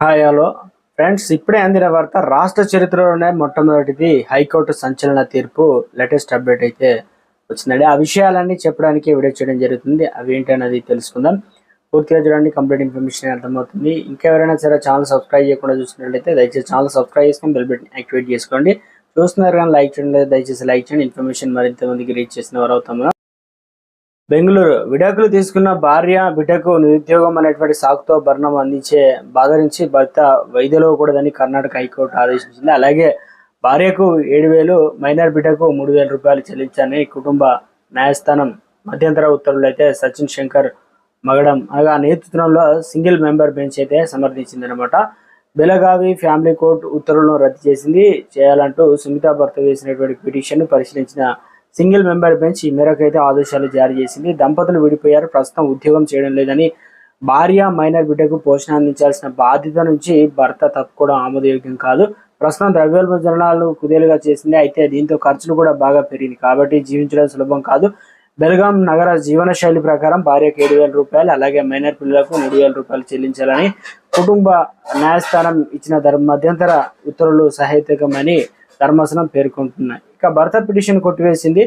Hi hello. Friends ఇప్పుడే అందిన వార్త రాష్ట్ర చరిత్రలోనే మొట్టమొదటిది హైకోర్టు సంచలన తీర్పు లేటెస్ట్ అప్డేట్ అయితే వచ్చిందండి. ఆ విషయాలన్నీ చెప్పడానికి వీడియో చేయడం జరుగుతుంది. అవి ఏంటనేది తెలుసుకుందాం. పూర్తిగా చూడండి కంప్లీట్ ఇన్ఫర్మేషన్ అర్థమవుతుంది. ఇంకెవరైనా సరే ఛానల్ సబ్స్క్రైబ్ చేయకుండా చూసినట్లయితే దయచేసి ఛానల్ సబ్స్క్రైబ్ చేసుకొని బెల్ బటన్ యాక్టివేట్ చేసుకోండి. చూస్తున్నారు కానీ లైక్ చేయండి దయచేసి లైక్ చేయండి. ఇన్ఫర్మేషన్ మరింత మందికి రీచ్ చేసిన వారు అవుతాము బెంగళూరు. విడాకులు తీసుకున్న భార్య బిడ్డకు నిరుద్యోగం అనేటువంటి సాకుతో భరణం అందించే బాధరించి భర్త వైద్యులు కర్ణాటక హైకోర్టు ఆదేశించింది. అలాగే భార్యకు ఏడు వేలు మైనర్ బిడ్డకు మూడు వేల రూపాయలు చెల్లించాలని కుటుంబ న్యాయస్థానం మధ్యంతర ఉత్తర్వులు అయితే సచిన్ శంకర్ మగడం. అనగా నేతృత్వంలో సింగిల్ మెంబర్ బెంచ్ అయితే సమర్థించింది అనమాట బెలగావి ఫ్యామిలీ కోర్టు ఉత్తర్వులను రద్దు చేసింది. చేయాలంటూ సుమిత భర్త వేసినటువంటి పిటిషన్ పరిశీలించిన సింగిల్ మెంబర్ బెంచ్ ఈ మేరకు అయితే ఆదేశాలు జారీ చేసింది. దంపతులు విడిపోయారు. ప్రస్తుతం ఉద్యోగం చేయడం లేదని భార్య మైనర్ బిడ్డకు పోషణ అందించాల్సిన బాధ్యత నుంచి భర్త తప్పుకోవడం ఆమోదయోగ్యం కాదు. ప్రస్తుతం ద్రవ్యోల్బణాలు కుదేలుగా చేసింది. అయితే దీంతో ఖర్చులు కూడా బాగా పెరిగింది. కాబట్టి జీవించడం సులభం కాదు. బెల్గాం నగర జీవన శైలి ప్రకారం భార్యకు ఏడు వేల రూపాయలు అలాగే మైనర్ పిల్లలకు మూడు వేల రూపాయలు చెల్లించాలని కుటుంబ న్యాయస్థానం ఇచ్చిన ధర్మ మధ్యంతర ఉత్తర్వులు సహేతుకమని ధర్మాసనం పేర్కొంటున్నాయి. ఇక భర్త పిటిషన్ కొట్టివేసింది.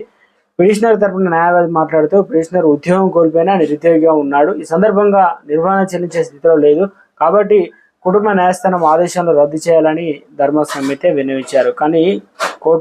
పిటిషనర్ తరపున న్యాయవాది మాట్లాడుతూ పిటిషనర్ ఉద్యోగం కోల్పోయినా నిరుద్యోగిగా ఉన్నాడు. ఈ సందర్భంగా నిర్వహణ చెల్లించే స్థితిలో లేదు. కాబట్టి కుటుంబ న్యాయస్థానం ఆదేశాలు రద్దు చేయాలని ధర్మాసనం అయితే విన్నవించారు. కానీ కోర్టు